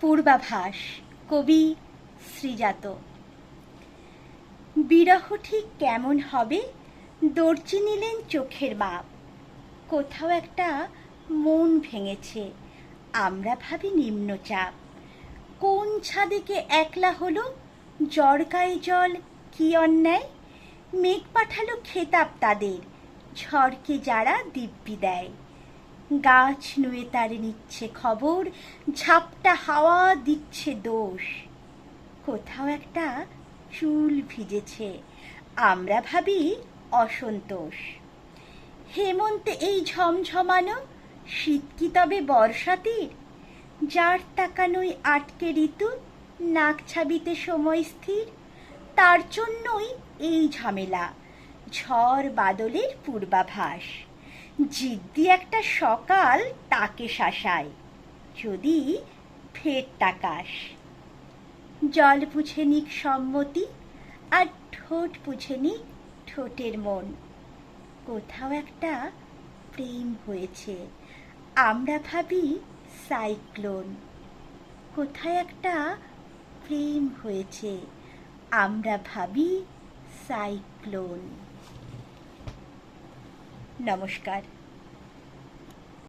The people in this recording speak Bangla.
পূর্বাভাস, কবি শ্রীজাত। বিরহ ঠিক কেমন হবে? দর্জি নিলেন চোখের মাপ। কোথাও একটা মন ভেঙেছে। আমরা ভাবি নিম্নচাপ। কোন ছাদেকে একলা হলো? জড়কায় জল কি অন্যায়? মেঘ পাঠালো খেতাব তাদের। ঝড়কে যারা দিব্যি দেয়। গাছ নুয়ে তারে নিচ্ছে খবর, ঝাপটা হাওয়া দিচ্ছে দোষ। কোথাও একটা চুল ভিজেছে, আমরা ভাবি অসন্তোষ। হেমন্তে এই ঝমঝমানো, শীত কি তবে বর্ষাতির? যার তাকানোই আটকে ঋতু, নাক ছাবিতে সময় স্থির। তার জন্যই এই ঝামেলা, ঝড় বাদলের পূর্বাভাস। জিদ্দি একটা সকাল তাকে শাসায়, যদি ফের তাকাস। জল বুঝে নিক সম্মতি, আর ঠোঁট বুঝে নিক ঠোঁটের মন। কোথাও একটা প্রেম হয়েছে, আমরা ভাবি সাইক্লোন। কোথায় একটা প্রেম হয়েছে, আমরা ভাবি সাইক্লোন। নমস্কার।